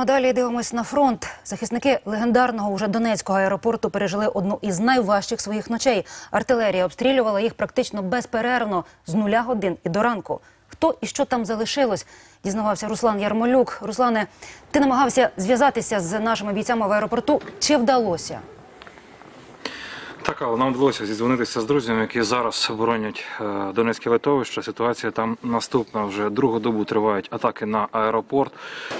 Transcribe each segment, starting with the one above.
А далі дивимось на фронт. Захисники легендарного уже Донецького аеропорту пережили одну із найважчих своїх ночей. Артилерія обстрілювала їх практично безперервно з нуля годин і до ранку. Хто і що там залишилось, дізнавався Руслан Ярмолюк. Руслане, ти намагався зв'язатися з нашими бійцями в аеропорту. Чи вдалося? Так, але нам вдалося зідзвонитися з друзями, які зараз боронять е, Донецьке литовище. Ситуація там наступна. Вже другу добу тривають атаки на аеропорт.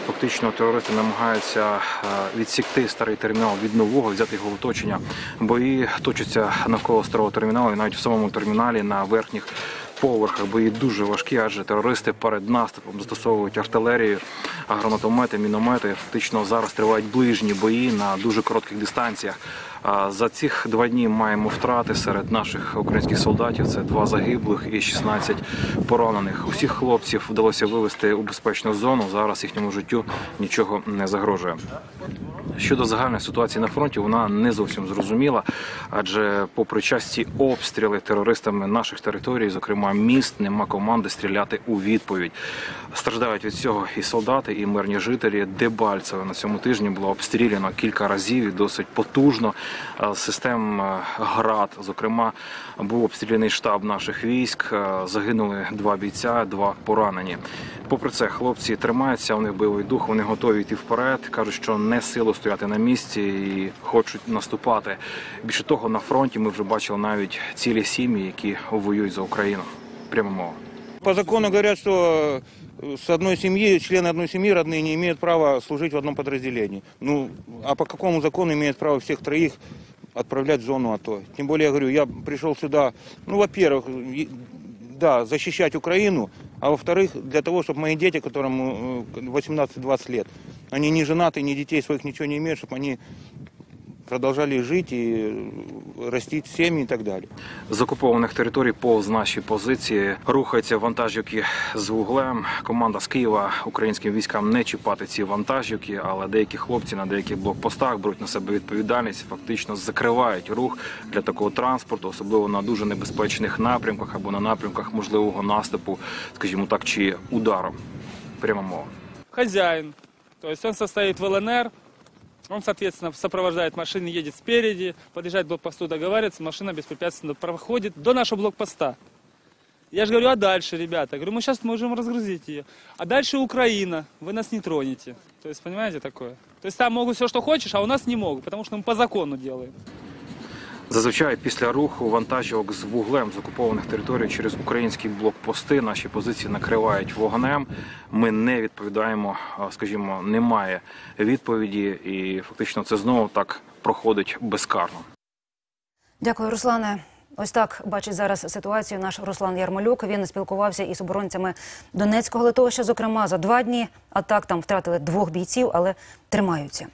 Фактично терористи намагаються е, відсікти старий термінал від нового, взяти його в оточення. Бої точаться навколо старого терміналу і навіть в самому терміналі на верхніх. Поверхах бої дуже важкі, адже терористи перед наступом застосовують артилерію, гранатомети, міномети. Фактично зараз тривають ближні бої на дуже коротких дистанціях. За цих два дні маємо втрати серед наших українських солдатів. Це два загиблих і 16 поранених. Усіх хлопців вдалося вивести у безпечну зону. Зараз їхньому життю нічого не загрожує. Щодо загальної ситуації на фронті, вона не зовсім зрозуміла, адже, попри часті обстріли терористами наших територій, зокрема міст, нема команди стріляти у відповідь. Страждають від цього і солдати, і мирні жителі. Дебальцеве на цьому тижні було обстріляно кілька разів і досить потужно. Е, Систем е, ГРАД, зокрема, був обстріляний штаб наших військ. Е, Загинули два бійця, два поранені. Попри це, хлопці тримаються, у них бойовий дух, вони готові йти вперед. кажуть, що не силу стояти на місці і хочуть наступати. Більше того, на фронті ми вже бачили навіть цілі сім'ї, які воюють за Україну. Прямо мова. По закону говорят, что э, с одной семьи, члены одной семьи родные не имеют права служить в одном подразделении. Ну, а по какому закону имеют право всех троих отправлять в зону АТО? Тем более, я говорю, я пришел сюда, ну, во-первых, и- да, защищать Украину, а во-вторых, для того, чтобы мои дети, которым э, 18-20 лет, они не женаты, ни детей своих ничего не имеют, чтобы они продолжали жить и э, растить семьи так далее. З окупованих територій повз наші позиції рухаються вантажівки з вуглем. Команда з Києва українським військам не чіпати ці вантажівки, але деякі хлопці на деяких блокпостах беруть на себе відповідальність, фактично закривають рух для такого транспорту, особливо на дуже небезпечних напрямках або на напрямках можливого наступу, скажімо так, чи удару. Прямо мова. хозяин. То есть он состоит в ЛНР, он, соответственно, сопровождает машины, едет спереди, подъезжает к блокпосту, договаривается, машина беспрепятственно проходит до нашего блокпоста. Я же говорю, а дальше, ребята? Я говорю, мы сейчас можем разгрузить ее. А дальше Украина, вы нас не тронете. То есть, понимаете, такое? То есть там могут все, что хочешь, а у нас не могут, потому что мы по закону делаем. Зазвичай після руху вантажівок з вуглем з окупованих територій через українські блокпости наші позиції накривають вогнем. Ми не відповідаємо, скажімо, немає відповіді, і фактично це знову так проходить безкарно. Дякую, Руслане. Ось так бачить зараз ситуацію наш Руслан Ярмолюк. Він спілкувався із оборонцями Донецького литовища, зокрема за два дні. А так там втратили двох бійців, але тримаються.